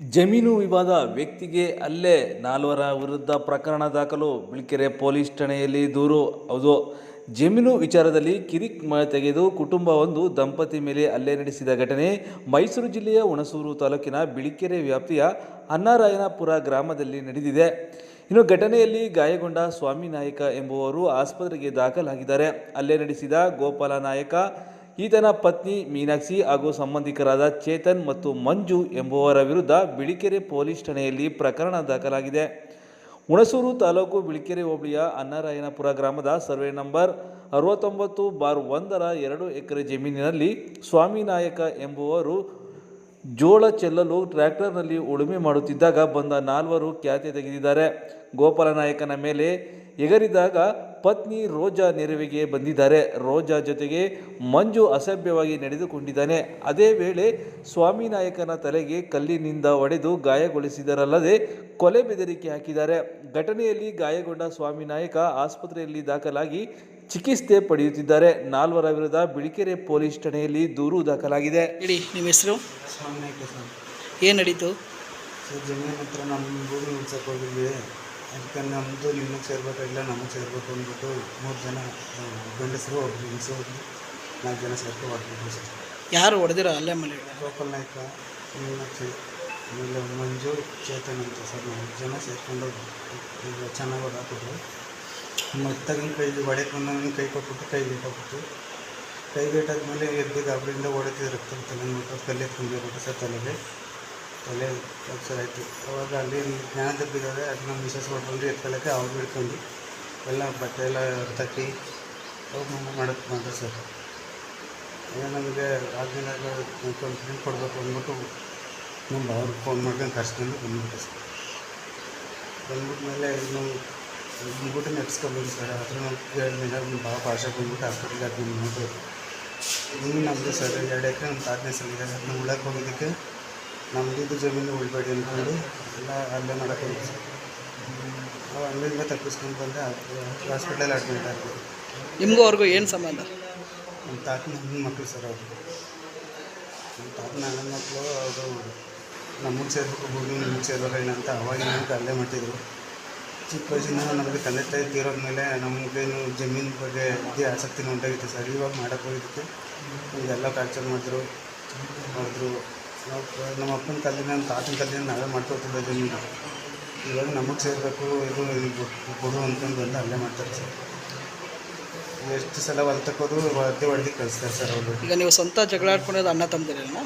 ಜಮೀನು ವಿವಾದ ವ್ಯಕ್ತಿಗೆ ಅಲ್ಲೇ ನಾಲ್ವರ ವಿರುದ್ಧ ಪ್ರಕರಣ ದಾಖಲು. ಬಿಳಿಕೆರೆ ಪೊಲೀಸ್ ಠಾಣೆಯಲ್ಲಿ ದೂರು. ಹೌದು. ಜಮೀನು ವಿಚಾರದಲ್ಲಿ ಕಿರಿಕ್ ಮ ತೆಗೆದು ಕುಟುಂಬವೊಂದು ದಂಪತಿ ಮೇಲೆ ಅಲ್ಲೇ ನಡೆಸಿದ ಘಟನೆ ಮೈಸೂರು ಜಿಲ್ಲೆಯ ಹುಣಸೂರು ತಾಲೂಕಿನ ಬಿಳಿಕೆರೆ ವ್ಯಾಪ್ತಿಯ ಅನ್ನಾರಾಯಣಪುರ ಗ್ರಾಮದಲ್ಲಿ ನಡೆದಿದೆ. ಇನ್ನು ಘಟನೆಯಲ್ಲಿ ಗಾಯಗೊಂಡ ಸ್ವಾಮಿ ನಾಯಕ ಎಂಬುವರು ಆಸ್ಪತ್ರೆಗೆ ದಾಖಲಾಗಿದ್ದಾರೆ. ಅಲ್ಲೇ ನಡೆಸಿದ ಗೋಪಾಲ ನಾಯಕ ಈತನ ಪತ್ನಿ ಮೀನಾಕ್ಷಿ ಹಾಗೂ ಸಂಬಂಧಿಕರಾದ ಚೇತನ್ ಮತ್ತು ಮಂಜು ಎಂಬುವರ ವಿರುದ್ಧ ಬಿಳಿಕೆರೆ ಪೊಲೀಸ್ ಠಾಣೆಯಲ್ಲಿ ಪ್ರಕರಣ ದಾಖಲಾಗಿದೆ. ಹುಣಸೂರು ತಾಲೂಕು ಬಿಳಿಕೆರೆ ಹೋಬಳಿಯ ಅನ್ನರಾಯನಪುರ ಗ್ರಾಮದ ಸರ್ವೆ ನಂಬರ್ ಅರವತ್ತೊಂಬತ್ತು ಬಾರ್ ಒಂದರ ಎರಡು ಎಕರೆ ಜಮೀನಿನಲ್ಲಿ ಸ್ವಾಮಿನಾಯಕ ಎಂಬುವರು ಜೋಳ ಚೆಲ್ಲಲು ಟ್ರ್ಯಾಕ್ಟರ್ನಲ್ಲಿ ಉಳುಮೆ ಮಾಡುತ್ತಿದ್ದಾಗ ಬಂದ ನಾಲ್ವರು ಖ್ಯಾತೆ ತೆಗೆದಿದ್ದಾರೆ. ಗೋಪಾಲನಾಯಕನ ಮೇಲೆ ಎಗರಿದಾಗ ಪತ್ನಿ ರೋಜಾ ನೆರವಿಗೆ ಬಂದಿದ್ದಾರೆ. ರೋಜಾ ಜೊತೆಗೆ ಮಂಜು ಅಸಭ್ಯವಾಗಿ ನಡೆದುಕೊಂಡಿದ್ದಾನೆ. ಅದೇ ವೇಳೆ ಸ್ವಾಮಿನಾಯಕನ ತಲೆಗೆ ಕಲ್ಲಿನಿಂದ ಹೊಡೆದು ಗಾಯಗೊಳಿಸಿದರಲ್ಲದೆ ಕೊಲೆ ಬೆದರಿಕೆ ಹಾಕಿದ್ದಾರೆ. ಘಟನೆಯಲ್ಲಿ ಗಾಯಗೊಂಡ ಸ್ವಾಮಿನಾಯಕ ಆಸ್ಪತ್ರೆಯಲ್ಲಿ ದಾಖಲಾಗಿ ಚಿಕಿತ್ಸೆ ಪಡೆಯುತ್ತಿದ್ದಾರೆ. ನಾಲ್ವರ ವಿರುದ್ಧ ಬಿಳಿಕೆರೆ ಪೊಲೀಸ್ ಠಾಣೆಯಲ್ಲಿ ದೂರು ದಾಖಲಾಗಿದೆ. ಹೇಳಿ ನಿಮ್ಮ ಹೆಸರು? ಏನು ನಡೀತು? ಜಮೀನ್ ಹತ್ರ ನಮ್ಮ ಭೂಮಿ ಉಳ್ಸಕ್ಕೆ ಹೋಗಿದ್ವಿ. ಅದಕ್ಕೆ ನಮ್ಮದು ನಿಮಗೆ ಇಲ್ಲ ನಮಗೆ ಸೇರಬೇಕು ಅಂದ್ಬಿಟ್ಟು ಮೂರು ಜನ ಗಂಡಸರು ಒಬ್ಬರು ಹೆಂಗಸರು ನಾಲ್ಕು ಜನ ಸೇರ್ಕೊಂಡು ಹೊರಟಿದ್ವಿ ಸರ್. ಯಾರು ಹೊಡೆದಿರೋ ಅಲ್ಲೇ ಮನೆ? ಗೋಪಾಲ್ ನಾಯ್ಕ ಮೀನಾಕ್ಷಿ ಆಮೇಲೆ ಮಂಜು ಚೇತನ್ ಅಂತ ಸರ್ ನಾಲ್ಕು ಜನ ಸೇರ್ಕೊಂಡು ಈಗ ಚೆನ್ನಾಗಿ ಹೊಡಾಕಿದ್ರು ಮತ್ತಾಗಿನ ಕೈ ಹೊಡೆಯಕ್ಕೆ ಬಂದವನಿಗೆ ಕೈ ಕೊಟ್ಬಿಟ್ಟು ಕೈ ಬೇಕಾಗ್ಬಿಟ್ಟು ಕೈ ಬಿಟ್ಟಾದ್ಮೇಲೆ ಎದ್ದು ಗಾಬರಿಯಿಂದ ಹೊಡಿತಿದ್ರು ರಕ್ತ ತಲೆ ನೋಡ್ಬಿಟ್ಟು ಕಲ್ಲೆ ತುಂಬಿಬಿಟ್ಟು ಸರ್ ತಲೆಗೆ. ತಲೆ ಕೆಲಸ ಆಯಿತು. ಅವಾಗ ಅಲ್ಲಿ ಜ್ಞಾನದ ತಪ್ಪಿದ್ದಾರೆ ಅದು ನಮ್ಮ ಮಿಸಸ್ ಮಾಡ್ಕೊಂಡು ಎತ್ಕೊಳ್ಳೋಕ್ಕೆ ಅವ್ರು ಹಿಡ್ಕೊಂಡು ಎಲ್ಲ ಬಟ್ಟೆ ಎಲ್ಲ ತಟ್ಟಿ ಅವ್ರು ಮಾಡೋಕ್ಕೆ ಮಾಡ್ತಾರೆ ಸರ್. ಈಗ ನಮಗೆ ಆಗಿನಾಗ ಕಂಪ್ಲೇಂಟ್ ಕೊಡಬೇಕು ಅಂದ್ಬಿಟ್ಟು ನಮ್ಮ ಅವ್ರಿಗೆ ಫೋನ್ ಮಾಡ್ಕೊಂಡು ಕರ್ಸ್ಕೊಂಡು ಬಂದ್ಬಿಟ್ಟೆ ಸರ್. ಬಂದ್ಬಿಟ್ಮೇಲೆ ನಮ್ಮ ಬಂದ್ಬಿಟ್ಟು ನೆಡ್ಸ್ಕೊಬೋದು ಸರ್. ಅದ್ರ ನಮ್ಮ ಮೇಲೆ ನಮ್ಮ ಭಾಳ ಭಾಷೆ ಬಂದ್ಬಿಟ್ಟು ಹಾಸ್ಪಿಟ್ಲಿಗೆ ಅದನ್ನ ನೋಡ್ಬೇಕು ಇನ್ನು ನಮ್ಮದು ಸರ್, ಎರಡು ಎಕರೆ ನಮ್ಮ ತಾತನೇ ಸರ್. ಇದೆ ಅದನ್ನ ಉಳಕ್ಕೆ ಹೋಗೋದಕ್ಕೆ ನಮ್ಮದು ಜಮೀನು ಉಳ್ಬೇಡಿ ಅಂದ್ಕೊಂಡು ಎಲ್ಲ ಅಲ್ಲೇ ಮಾಡಕ್ಕೆ ನಾವು ಅಲ್ಲಿಂದ ತಪ್ಪಿಸ್ಕೊಂಡು ಬಂದೆ ಹಾಸ್ಪಿಟ್ಲಲ್ಲಿ ಅಡ್ಮಿಟ್ ಆಗಿದೆ ನಿಮಗೂ ಅವ್ರಿಗೂ ಏನು ಸಂಬಂಧ? ನಮ್ಮ ತಾತನ ನನ್ನ ಮಕ್ಕಳು ಸರ್ ಅವರು. ನಮ್ಮ ತಾತನ ನನ್ನ ಮಕ್ಕಳು ಅವರು ನಮಗೆ ಸೇರ್ಬೇಕು ಭೂಮಿ ನಿಮಗೆ ಸೇರ್ಬೇಕಾಗಿಲ್ಲ ಅಂತ ಅವಾಗಿನ ನಮ್ಗೆ ಅಲ್ಲೇ ಮಾಡ್ತಿದ್ರು. ಚಿಕ್ಕ ವಯಸ್ಸಿಂದ ನಮಗೆ ತಂದೆ ತಾಯಿ ತೀರೋದ್ಮೇಲೆ ನಮಗೇನು ಜಮೀನು ಬಗ್ಗೆ ಇದೇ ಆಸಕ್ತಿನೂ ಉಂಟಾಗಿತ್ತು ಸರ್. ಇವಾಗ ಮಾಡೋಕ್ಕೆ ಹೋಗಿದ್ದಕ್ಕೆ ನಮಗೆಲ್ಲ ಫ್ಯಾಕ್ಚರ್ ಮಾಡಿದ್ರು ಮಾಡಿದ್ರು. ನಾವು ನಮ್ಮ ಅಪ್ಪನ ನಮ್ಮ ತಾತನ ಕಾಲದಿಂದ ನಾವೇ ಮಾಡ್ಕೊತಿದ್ದೆ ಜಮೀನು ಇವಾಗ ನಮಗೆ ಸೇರಬೇಕು, ಇದು ಕೊಡು ಅಂತಂದು ಬಂದು ಅಲ್ಲೇ ಮಾಡ್ತಾರೆ ಸರ್. ಎಷ್ಟು ಸಲ ಹೊಲ್ತಕ್ಕೋದು ಅದೇ ಹೊಡೆದು ಕಳಿಸ್ತಾರೆ ಸರ್ ಅವರು. ಈಗ ನೀವು ಸ್ವಂತ ಜಗಳ ಆಡ್ಕೊಂಡಿರೋದು ಅಣ್ಣ ತಮ್ಮದಿರೇನ